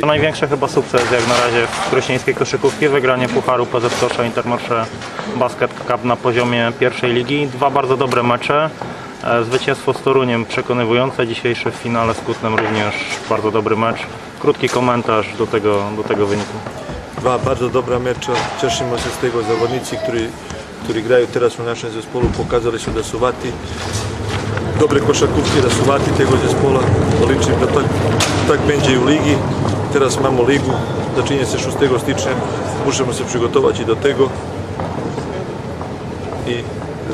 To największy chyba sukces jak na razie w krośnieńskiej koszykówki, wygranie Pucharu PZP Kosza Intermarché Basket Cup na poziomie pierwszej ligi. Dwa bardzo dobre mecze. E, Zwycięstwo z Toruniem przekonywujące, dzisiejszy w finale z Kutnem również bardzo dobry mecz. Krótki komentarz do tego, do tego wyniku. Dwa bardzo dobra mecza. Cieszymy się z tego zawodnicy, którzy, którzy grają teraz w naszym zespolu, pokazali się da dobre košarkówki, da tego zespola. Liczim da tak, tak będzie i u ligi. Teraz mamy ligu, zaczyna się 6 stycznia. Musimy się przygotować i do tego i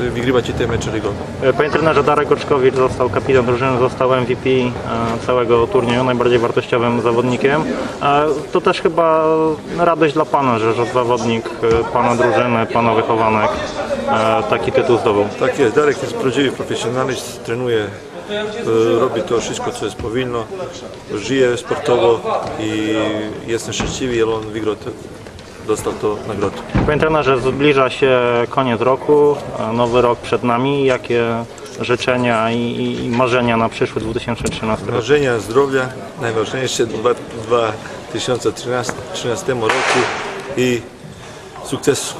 wygrywać i te mecze ligowe. E, Panie trenerze, Darek Oczkowicz został kapitan drużyny, został MVP e, całego turnieju, najbardziej wartościowym zawodnikiem. E, To też chyba radość dla Pana, że, że zawodnik Pana drużyny, Pana wychowanek taki tytuł zdobył. Tak jest, Darek jest prawdziwy profesjonalist, trenuje, robi to wszystko, co jest powinno, żyje sportowo i jestem szczęśliwy, że on wygrał, to, dostał to nagrodę. Panie trenerze, zbliża się koniec roku, e, nowy rok przed nami. Jakie życzenia i, i- marzenia na przyszły 2013 rok? Marzenia, zdrowia, najważniejsze w dwa- 2013 roku i sukcesu.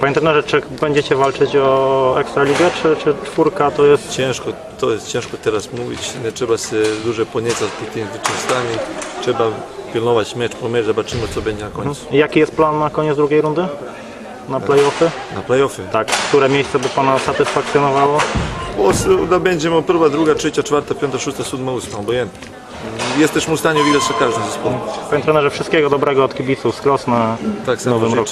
Panie trenerze, czy będziecie walczyć o Ekstraligę, czy, czy czwórka to jest Ciężko, to jest ciężko teraz mówić, nie trzeba się dużo poniecać pod tymi wyczynstwami, trzeba pilnować mecz po mecz, zobaczymy co będzie na końcu. Jaki jest plan na koniec drugiej rundy? Na playoffy? Na playoffy. Tak. Które miejsce by Pana satysfakcjonowało? Os- Da będziemy prva, druga, trzecia, czwarta, piąta, szósta, siódma, ósma, obojętnie. Jesteśmy w stanie wygrać za każdym zespołem. Panie trenerze, wszystkiego dobrego od kibiców z Krosna Tak w nowym roku.